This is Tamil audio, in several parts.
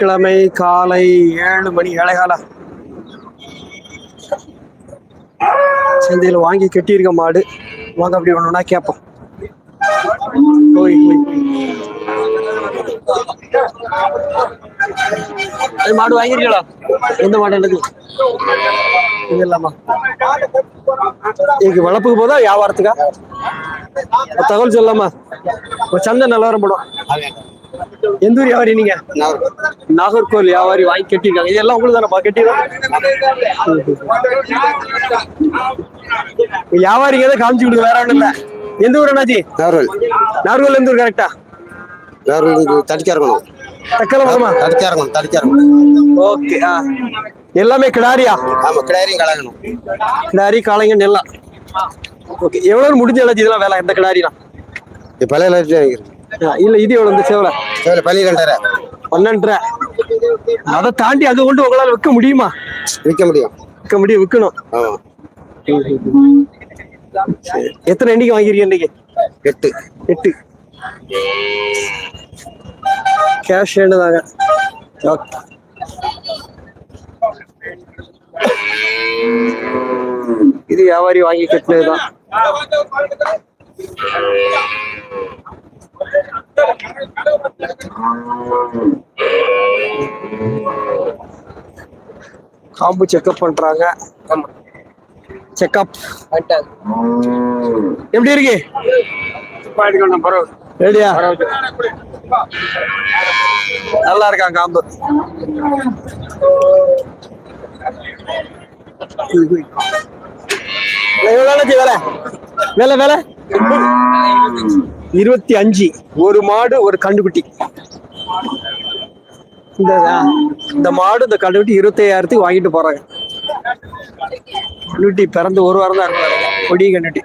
வெள்ளிக்கிழமை காலை ஏழு மணி ஏழைகால. சந்தையில் வாங்கி கட்டியிருக்க மாடு. வாங்க அப்படி ஒண்ணுனா கேட்போம். போய் போய் மாடு வாங்கிருக்கீங்களா எந்த மாடு எனக்கு இது இல்லாமா. இதுக்கு வளர்ப்புக்கு போதா வியாபாரத்துக்கா? தகவல் சொல்லலாமா? ஒரு சந்தை நிலவரம் போடும் எந்த ஊர் வியாபாரி நீங்க? நாகர்கோவில் வியாபாரி வாங்கி கட்டிருக்காங்க இதெல்லாம் உங்களுக்கு தானே கட்டிடுறோம் வியாபாரிங்க தான் காமிச்சு கொடுங்க வேற ஒண்ணும் இல்ல. எந்த ஊர் அண்ணாச்சி? நார்வல் நாகர்கோவில் எந்த ஊர் கரெக்டா நார்வல் இது தடிக்க இருக்கணும். தக்கல பக்கமா தடிக்க இருக்கணும் தடிக்க இருக்கணும். ஓகே ஆ. எல்லாமே கிடாரியா? ஆமா கிடாரியும் கலக்கணும். கிடாரி காளைங்க நெல்லாம் ஓகே எவ்வளவு முடிஞ்ச இதெல்லாம் வேலை இந்த கிடாரிலாம். இது பழைய இல்ல இது எவ்வளவு இந்த சேவலை? சரி பள்ளி ரெண்டரை பன்னெண்டரை. அதை தாண்டி அங்க கொண்டு உங்களால விற்க முடியுமா? விற்க முடியும். விற்க முடியும் விற்கணும். எத்தனை எண்ணிக்கை வாங்கிருக்கீங்க இன்னைக்கு எட்டு. எட்டு. கேஷ் தாங்க. ஓகே இது வியாபாரி வாங்கி கட்டினதுதான். காம்பு செக்அப் பண்றாங்க. செக்அப் எப்படி இருக்கு? ரெடியா நல்லா இருக்கான் காம்பு. எவ்வளோ வேலை? வேலை வேலை? இருபத்தி அஞ்சு. ஒரு மாடு ஒரு கண்டுக்குட்டி இந்த இந்த மாடு இந்த கண்டுக்குட்டி இருபத்தி ஐயாயிரத்துக்கு வாங்கிட்டு போறாங்க. கண்டுக்குட்டி பிறந்து ஒரு வாரம் தான் இருக்கு கொடி கண்டுக்குட்டி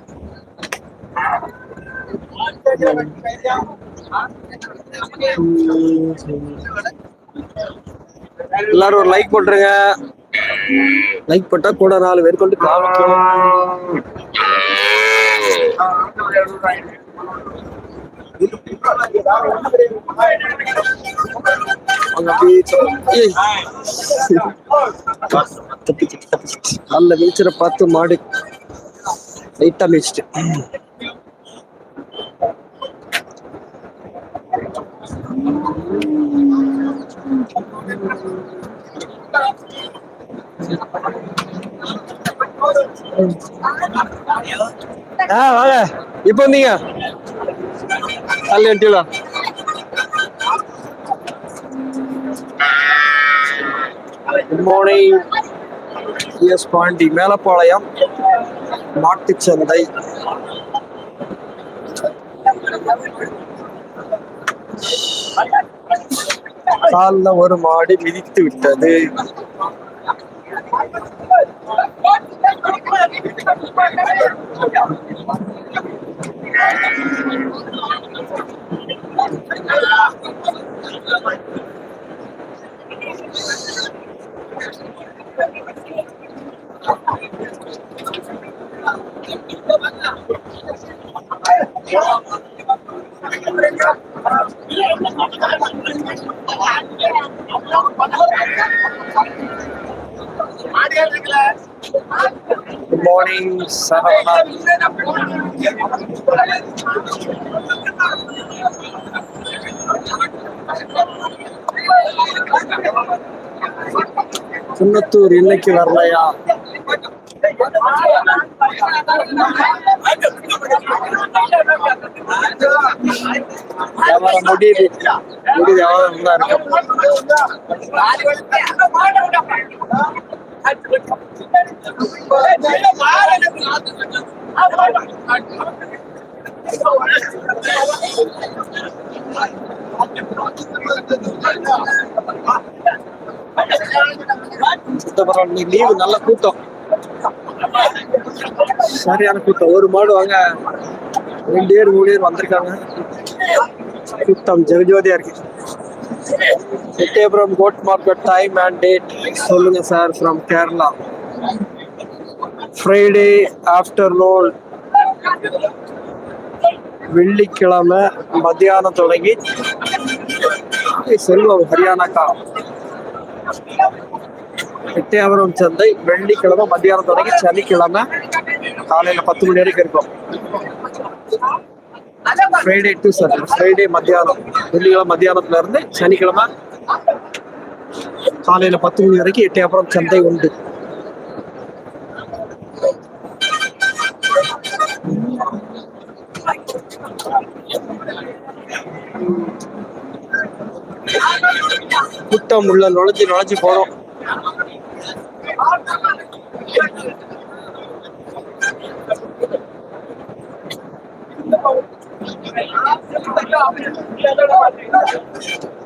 எல்லாரும் ஒரு லைக் போட்டுருங்க. லைக் போட்டா கூட நாலு பேர் கொண்டு காவல் அங்க அப்படியே ஏய். தப்பிச்சு தப்பிச்சு நல்ல மேய்ச்சரை பார்த்து மாடு லைட்டா மேய்ச்சிட்டு. ஆ வாங்க. இப்போ வந்தீங்க? அல்ல எட்டிலா good morning S Pandi. Melapalayam மாட்டுச்சந்தை கால்ல ஒரு மாடு மிதித்து விட்டது. மார்னிங் சரவணா குன்னத்தூர் இன்னைக்கு வரலையா? வியாபாரம் முடியுது. முடியுது வியாபாரம் தான் இருக்கும். லீவு நல்ல கூட்டம் சரியான கூட்டம். ஒரு மாடு வாங்க. ரெண்டு பேர் மூணு பேர் வந்திருக்காங்க. கூட்டம் ஜெகஜோதியா இருக்கு. Ettayapuram goat market time and date சொல்லுங்க sir from Kerala Friday afternoon வெள்ளிக்கிழமை மத்தியானம் தொடங்கி செல்வம் ஹரியானாக்கா. எட்டயபுரம் சந்தை வெள்ளிக்கிழமை மத்தியானம் தொடங்கி சனிக்கிழமை காலையில பத்து மணி வரைக்கும் இருக்கும். ஃப்ரைடே டு சார் ஃப்ரைடே மத்தியானம் வெள்ளிக்கிழமை மத்தியானத்துல இருந்து சனிக்கிழமை காலையில பத்து மணி வரைக்கும் எட்டயபுரம் சந்தை உண்டு கூட்டம் உள்ள நுழைஞ்சு நுழைஞ்சு போறோம்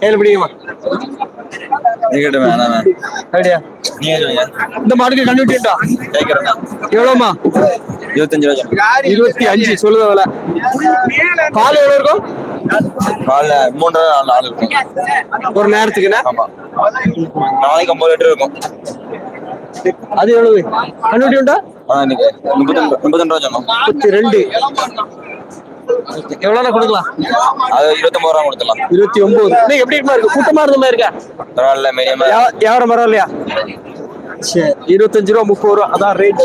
கையில் பிடிக்குமா இந்த மாடுக்கு கண்டுபிட்டா கேட்கறேன் எவ்வளோமா இருபத்தஞ்சு இருபத்தி அஞ்சு சொல்லுத விலை. பால் எவ்வளோ இருக்கும்? காலைல மூன்றரை நாலு நாள் இருக்கும். ஒரு நேரத்துக்குண்ணே ஆமா. நாளைக்கு ஐம்பது லிட்டர் இருக்கும். அது எவ்வளவு? கண்டுபிடி உண்டா முப்பத்தி ரெண்டு. எவ்வளோண்ணா கொடுக்கலாம்? அது இருபத்தொன்பது ரூபா கொடுத்துடலாம். இருபத்தி ஒன்பது இன்னைக்கு எப்படி இருக்கு? கூட்டமா இருந்த மாதிரி இருக்கா? பரவாயில்ல மீடியமா வியாபாரம் பரவாயில்லையா? சரி இருபத்தஞ்சு ரூபா முப்பது ரூபா. அதான் ரேட்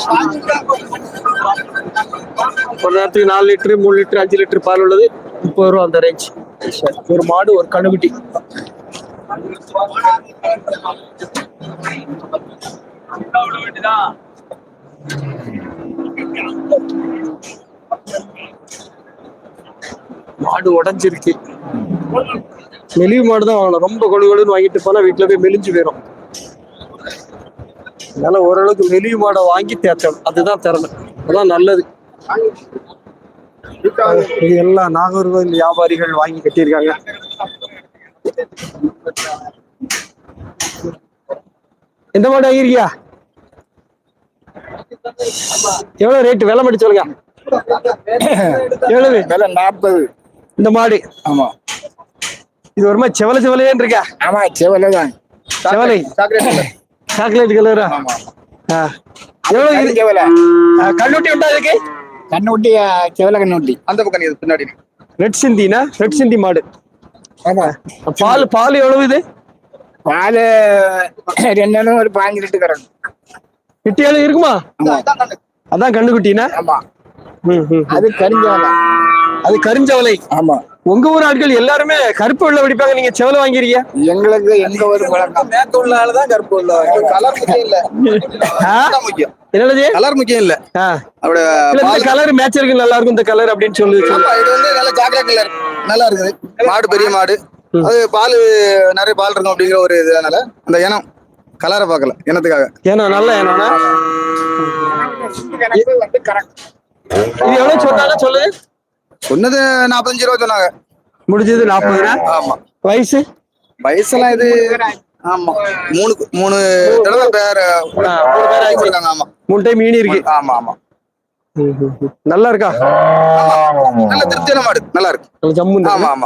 ஒரு நேரத்துக்கு நாலு லிட்டரு மூணு லிட்டரு அஞ்சு லிட்டர் பால் உள்ளது. முப்பது ரூபா அந்த ரேஞ்ச் சரி ஒரு மாடு ஒரு கணுகுட்டி மாடு உடைஞ்சிருக்கு. மெலிவு மாடு தான் வாங்கலாம் ரொம்ப கொழு கொழுன்னு வாங்கிட்டு போனா வீட்டுல போய் மெலிஞ்சு போயிடும் அதனால ஓரளவுக்கு மெலிவு மாடை வாங்கி தேத்தணும். அதுதான் திறமை. அதான் நல்லது. இது எல்லாம் நாகர்கோவில் வியாபாரிகள் வாங்கி கட்டியிருக்காங்க. எந்த மாடு வாங்கியிருக்கியா? எவ்வளவு ரேட் விலை மட்டும் சொல்லுங்க. எவ்வளவு? விலை நாற்பது. இந்த மாடு. ஆமா. இது ஒரு மாதிரி செவல செவலையேன்னு இருக்கா? ஆமா செவலை தான். செவலை. சாக்லேட் கலரா. எவ்வளவு இது? செவலை. கண்ணுட்டி உண்டா இதுக்கு? கண்ணுட்டி செவலை கண்ணுட்டி. அந்த பக்கம் பின்னாடி. ரெட் சிந்தினா? ரெட் சிந்தி மாடு. ஆமா. பால் பால் எவ்வளவு இது? பால் ரெண்டு ஒரு பாஞ்சு லிட்டர் கிட்டி இருக்குமா? அதான் கண்ணுக்குட்டினா? ஆமா. அது கரிஞ்சவலை அது கருஞ்சவலை ஆமா. உங்க ஊர் ஆட்கள் எல்லாருமே கருப்பு வெள்ள பிடிப்பாங்க நீங்க செவலை வாங்கிறீங்க எங்களுக்கு எங்க ஒரு பழக்கம். மேற்கு உள்ள ஆளு தான் கருப்பு உள்ள கலர் முக்கியம் இல்ல. முக்கியம். என்னது? கலர் முக்கியம் இல்ல. ஆ. அப்படி இல்ல இந்த பால் கலர் மேட்ச் இருக்கு. நல்லா இருக்கும் இந்த கலர் அப்படின்னு சொல்லி. இது வந்து நல்ல சாக்லேட் கலர் நல்லா இருக்குது. மாடு பெரிய மாடு. அது பால் நிறைய பால் இருக்கும் அப்படிங்கிற ஒரு இதனால அந்த இனம் கலரை பார்க்கல. இனத்துக்காக. ஏன்னா நல்ல கரெக்ட் இது எவ்வளவு சொன்னாங்க சொல்லுது சொன்னது நாற்பத்தஞ்சு ரூபா சொன்னாங்க. முடிஞ்சது நாற்பதுனா ஆமா. வயசு? வயசெல்லாம் இது ஆமா. மூணு மூணு தடவை பேர் மூணு பேர் ஆமா. மூணு டைம் மீனி இருக்கு. ஆமா ஆமா. நல்லா இருக்கா நல்ல திருப்தியான மாடு. நல்லா இருக்கு ஜம்மு ஆமா ஆமா.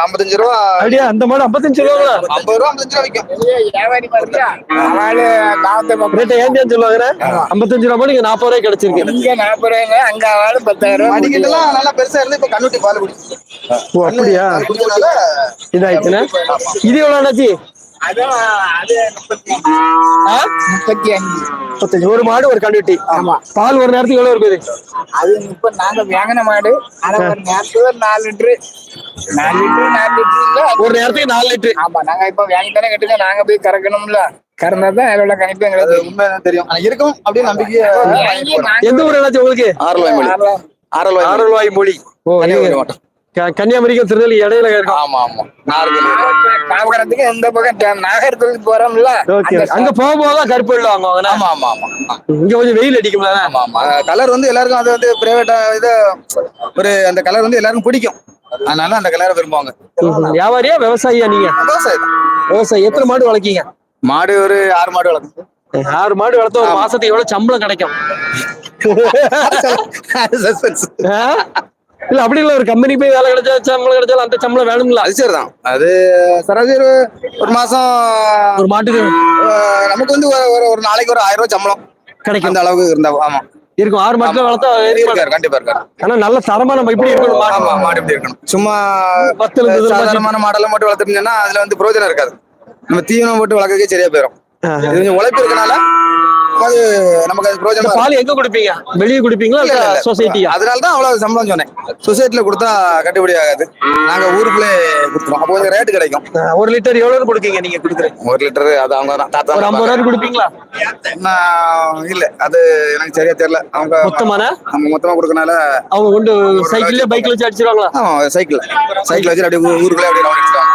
ஐம்பத்தஞ்சு ரூபா. அப்படியா அந்த மாடு ஐம்பத்தஞ்சு ரூபா ஐம்பது ரூபா ஐம்பத்தஞ்சு ரூபா விற்கும் ரேட்டை ஏன் சொல்லுவாங்க ஐம்பத்தஞ்சு ரூபா நீங்க நாற்பது ரூபாய் கிடைச்சிருக்கு. இங்க நாற்பது ரூபாய்ங்க அங்க அவளு பத்தாயிரம் ரூபாய் மடிக்கிட்டலாம் நல்லா பெருசா இருந்து இப்ப கண்ணுட்டி பால் குடிச்சு ஓ அப்படியா? இதாயிடுச்சுன்னா? இது எவ்வளவு அது முப்பத்தி அஞ்சு. முப்பத்தஞ்சு ஒரு மாடு ஒரு கண்டுட்டி ஆமா. பால் ஒரு நேரத்துக்கு எவ்வளவு இருக்குது? அது இப்ப நாங்க வாங்கின மாடு. ஆனா ஒரு நேரத்துக்கு ஒரு நாலு லிட்டரு. நாலு லிட்டரு நாலு லிட்டரு இல்ல. ஒரு நேரத்துக்கு நாலு லிட்டர். ஆமா நாங்க இப்ப வாங்கி தானே கட்டுங்க. நாங்க போய் கறக்கணும்ல. கறந்தா தான் அதோட கணிப்பு எங்களுக்கு உண்மை தெரியும். ஆனா இருக்கும் அப்படின்னு நம்பிக்கை வாங்கி நாங்க எந்த ஊர் உங்களுக்கு? ஆறுல ஆறலாம். ஆரல்வாய் ஆரல்வாய் மொழி ஓ க- கன்னியாகுமரிக்கும் திருநெல்வேலி இடையில இருக்கும் ஆமா ஆமா காமகரத்துக்கு இந்த பக்கம் நாகர்கோவில் போறோம்ல அங்க போக போக தான் கருப்பு வாங்குவாங்க ஆமா ஆமா ஆமா இங்க கொஞ்சம் வெயில் அடிக்கும்ல ஆமா ஆமா கலர் வந்து எல்லாருக்கும் அது வந்து பிரைவேட்டா இது ஒரு அந்த கலர் வந்து எல்லாருக்கும் பிடிக்கும். அதனால அந்த கலரை விரும்புவாங்க. வியாபாரியா விவசாயியா நீங்க? விவசாயம் தான். விவசாயி. எத்தனை மாடு வளர்க்கீங்க? மாடு ஒரு ஆறு மாடு வளர்க்கும். ஆறு மாடு வளர்த்தா ஒரு மாசத்துக்கு எவ்வளவு சம்பளம் கிடைக்கும்? இல்ல அப்படி இல்ல ஒரு கம்பெனி போய் வேலை கிடைச்சா சம்பளம் கிடைச்சாலும் அந்த சம்பளம் வேணும்ல. அது சரிதான். அது சராசரி ஒரு- மாசம் ஒரு மாட்டுக்கு நமக்கு வந்து ஒரு- ஒரு நாளைக்கு ஒரு ஆயிரம் ரூபாய் சம்பளம். கிடைக்கும். அந்த அளவுக்கு இருந்தா ஆமா. இருக்கும். ஆறு மாட்டுல வளர்த்தா. இருக்காரு கண்டிப்பா இருக்காரு. ஆனா நல்ல தரமா நம்ம இப்படி இருக்கணும் மாடு. ஆமா மாடு இப்படி இருக்கணும். சும்மா பத்துல இருந்து சாதாரணமான மாடெல்லாம் மட்டும் வளர்த்துட்டீங்கன்னா அதுல வந்து பிரயோஜனம் இருக்காது. நம்ம தீவனம் போட்டு வளர்க்கறதுக்கே சரியா போயிடும் ஆஹா. இது கொஞ்சம் உழைப்பு இருக்கனால அது நமக்கு அது. பால் எங்க குடிப்பீங்க? வெளியே குடிப்பீங்களா. சொசைட்டியா அதனால தான் அவ்வளவு சம்பளம் சொன்னேன். சொசைட்டில கொடுத்தா கட்டுப்படி ஆகாது. நாங்க ஊருக்குள்ளே கொடுத்துருவோம். அப்போ கொஞ்சம் ரேட்டு கிடைக்கும். ஒரு லிட்டர் எவ்வளவு கொடுக்கீங்க நீங்க குடுக்குறீங்க ஒரு லிட்டர் அது அவங்க தாத்தா ஒரு ஐம்பது ரூபாய் கொடுப்பீங்களா? இல்ல. அது எனக்கு சரியா தெரியல. அவங்க மொத்தமான? நம்ம மொத்தமா கொடுக்கறனால அவங்க கொண்டு சைக்கிள்லயே பைக்ல வச்சு அடிச்சிருவாங்களா? சைக்கிள் சைக்கிள் வச்சு அப்படியே ஊருக்குள்ளே அப்படியே ரவுண்ட் அடிச்சிருவாங்க.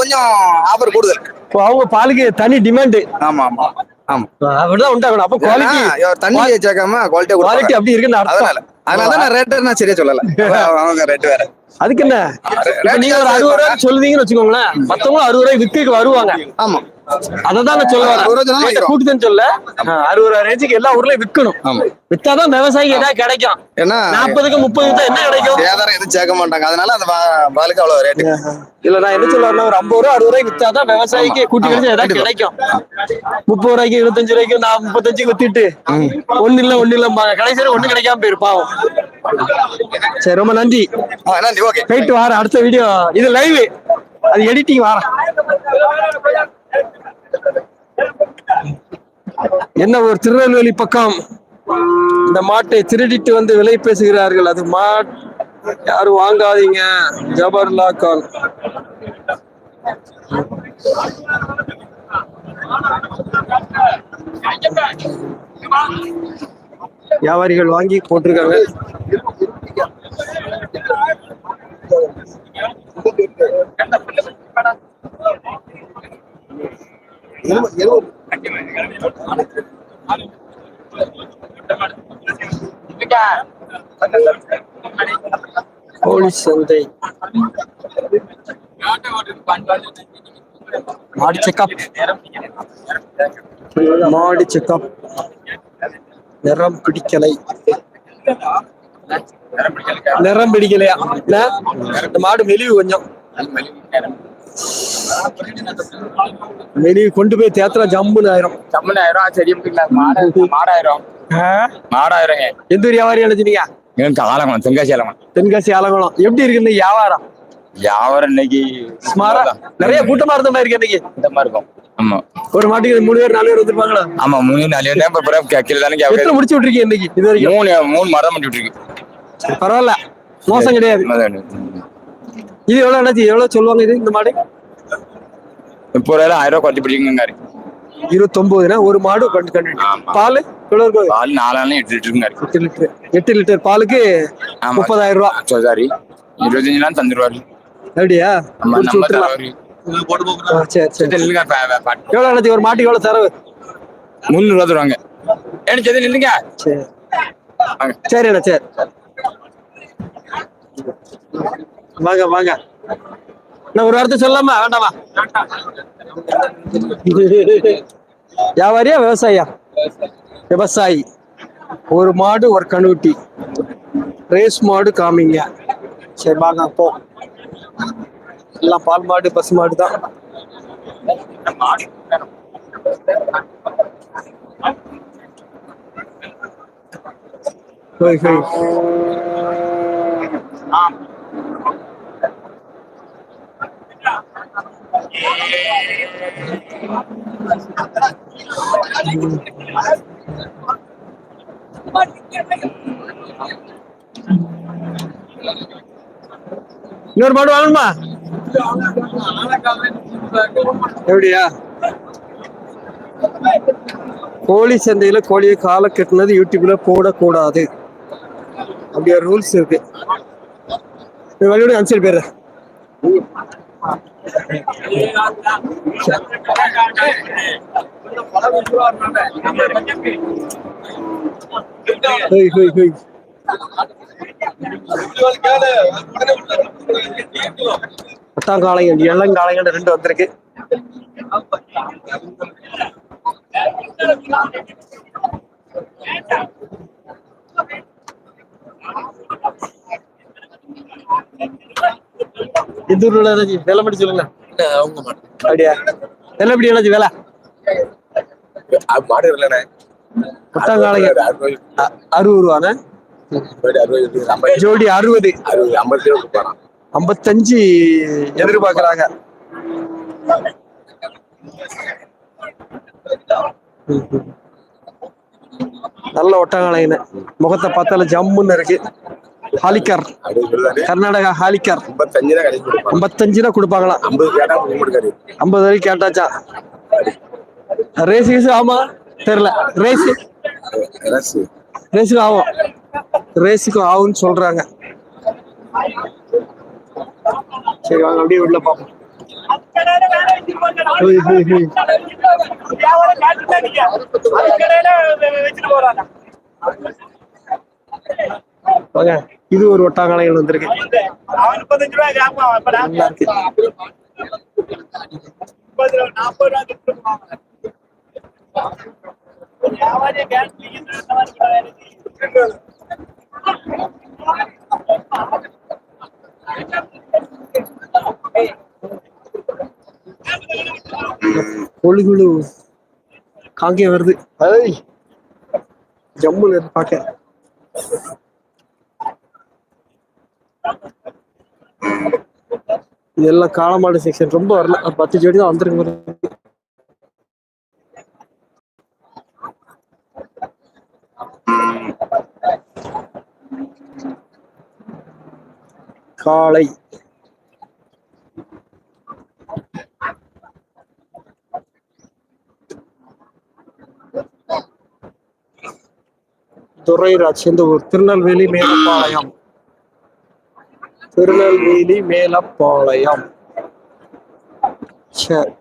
கொஞ்சம் ஆஃபர் கூடுதல். இப்போ அவங்க பாலுக்கு தனி டிமாண்ட் ஆமா ஆமா. அப்படிதான் உண்டாகணும். அப்ப குவாலிட்டி தண்ணி சேர்க்காம குவாலிட்டி அப்படி இருக்குன்னு அதனால அதனால தான் நான் சரியா சொல்லல. அவங்க வேற. அதுக்கு என்ன? நீங்க ஒரு அறுபது ரூபாய் சொல்லுவீங்கன்னு வச்சுக்கோங்களேன். மத்தவங்களும் அறுபது ரூபாய் விற்க வருவாங்க. ஆமா. அததான் நான் சொல்ல அறுபது ரூபாய் சொன்னா வரேன் கூட்டுதுன்னு சொல்ல. அறுபது ரேஞ்சுக்கு எல்லா ஊர்லயும் விற்கணும் வித்தாதான் விவசாயிக்கு ஏதாவது கிடைக்கும். ஏன்னா நாற்பதுக்கு முப்பது வித்தா என்ன கிடைக்கும்? சேதாரம் எதுவும் சேர்க்க மாட்டாங்க. அதனால அந்த பாலுக்கு அவ்வளவு ரேட்டு இல்ல நான் என்ன சொல்ல வரேன்னா ஒரு ஐம்பது ரூபா அறுபது ரூபாய்க்கு வித்தாதான் விவசாயிக்கு கூட்டி கிடைச்சு ஏதாவது. கிடைக்கும். முப்பது ரூபாய்க்கு இருபத்தஞ்சு ரூபாய்க்கு நான் முப்பத்தஞ்சுக்கு வித்துட்டு ஒண்ணு இல்ல ஒண்ணு இல்ல கடைசியில ஒண்ணு கிடைக்காம போயிருப்பாவும் சரி ரொம்ப நன்றி. நன்றி. ஓகே. போயிட்டு வாரேன். அடுத்த வீடியோ இது லைவ் அது எடிட்டிங் வாரேன். என்ன ஒரு திருநெல்வேலி பக்கம் இந்த மாட்டை திருடிட்டு வந்து விலை பேசுகிறார்கள். அது மா யாரும் வாங்காதீங்க. ஜபர்லா கான். வியாபாரிகள் வாங்கி போட்டிருக்காங்க. கோழி சந்தை மாடி செக்கப் மாடி செக்கப் நிறம் பிடிக்கலை. நிறம் பிடிக்கலையா? இந்த மாடு மெலிவு கொஞ்சம். மெலிவு கொண்டு போய் தேத்துறா ஜம்முன்னு ஆயிரும். சம்பளாயிரம் சரி மாடு மாடாயிரம். மாடாயிரங்க எந்த ஒரு வியாபாரி அழைச்சினீங்க? எனக்கு ஆலங்குளம் தென்காசி ஆலங்குளம். தென்காசி ஆலங்குளம். எப்படி இருக்கு இன்னைக்கு வியாபாரம்? யாவரம் இன்னைக்கு சுமாரா? நிறைய கூட்டமா இருந்த மாதிரி இருக்கு இன்னைக்கு. இந்த மாதிரி இருக்கும். ஆமா. ஒரு மாட்டுக்கு மூணு பேர் நாலு பேர் வந்துருப்பாங்களா? ஆமா மூணு நாலு தான் இப்ப பிறகு கீழே தானே எத்தனை முடிச்சு விட்டுருக்கீங்க இன்னைக்கு? இது வரைக்கும்? மூணு மூணு மரம் பண்ணி விட்டுருக்கு. பரவாயில்ல. மோசம் கிடையாது. இது எவ்வளவு என்னாச்சு எவ்வளவு சொல்லுவாங்க இது இந்த மாடு? முப்பது ரூபாய் ஆயிரம் ரூபாய் குறைச்சி பிடிக்குங்க இருபத்தொன்பதுனா ஒரு மாடு கண்டு கண்டு. பால் எவ்வளவு இருக்கும் பால் நாலாயிரம் எட்டு லிட்டருங்க எட்டு லிட்டர். எட்டு லிட்டர் பாலுக்கு. முப்பதாயிரம் ரூபாய் சாரி இருபத்தஞ்சு நாள் தந்துருவாரு. அப்படியா? சரி சரி. என்னாச்சு ஒரு மாட்டுக்கு எவ்வளவு தரவு? முந்நூறு ரூபா தருவாங்க. ஏன்னு சரி நில்லுங்க? சரி. வாங்க. சரி அண்ணா சரி. வாங்க வாங்க. நான் ஒரு வார்த்தை சொல்லாமா வேண்டாமா? வியாபாரியா விவசாயியா? விவசாயி. ஒரு மாடு ஒரு கணுட்டி ரேஸ் மாடு காமிங்க. சரி வாங்க போ. எல்லாம் பால் மாடு பசு மாடு தான். ஆ இன்னொரு மாடு வாங்கணுமா? எப்படியா? கோழி சந்தையில கோழியை காலை கட்டினது யூடியூப்ல போடக்கூடாது. அப்படியே ரூல்ஸ் இருக்கு. வழியோட அனுப்பிச்சு பேரு. ஹோய் ஹோய் ஹோய். பட்டாங்காளைங்க ரெண்டு வந்திருக்கு. எந்த ஊர்ல ஏதாச்சும் வேலை மட்டும் சொல்லுங்க. அவங்க மாடு. அப்படியா? வேலை எப்படி ஏதாச்சும் வேலை? மாடு இல்லைண்ணே பட்டாங்காளைங்க அறுபது ரூபாண்ணே ஜோடி அறுபது. அறுபது ஐம்பது ரூபா கொடுப்பாரான் ஐம்பத்தஞ்சு எதிர்பார்க்கறாங்க. நல்ல ஒட்டகாலைன்னு முகத்தை பார்த்தால ஜம்முன்னு இருக்கு. ஹாலிக்கர் கர்நாடகா ஹாலிக்கர் ஐம்பத்தஞ்சு தான் கொடுப்பாங்களாம் ஐம்பது வரைக்கும் கேட்டாச்சா? ரேஸ் கீஸ் ஆமா. தெரியல. ரேஸ். ரசு ரேஸுக்கு ஆகும் ரேஸுக்கு ஆகும்னு சொல்றாங்க. சரி வாங்க அப்படியே உள்ள பார்ப்போம். ஹோய். வாங்க இது ஒரு ஒட்டாங்கலைகள் வந்திருக்கு. நல்லா இருக்கு. கொழுகுழு காங்கே வருது. ஐய் ஜம்முன்னு இருக்கு பார்க்க. இதெல்லாம் காலமாடு செக்ஷன் ரொம்ப வரல. ஒரு பத்து ஜோடி தான் வந்திருக்கு காளை. துரைராஜ் எந்த ஊர் திருநெல்வேலி மேலப்பாளையம் திருநெல்வேலி மேலப்பாளையம். சரி.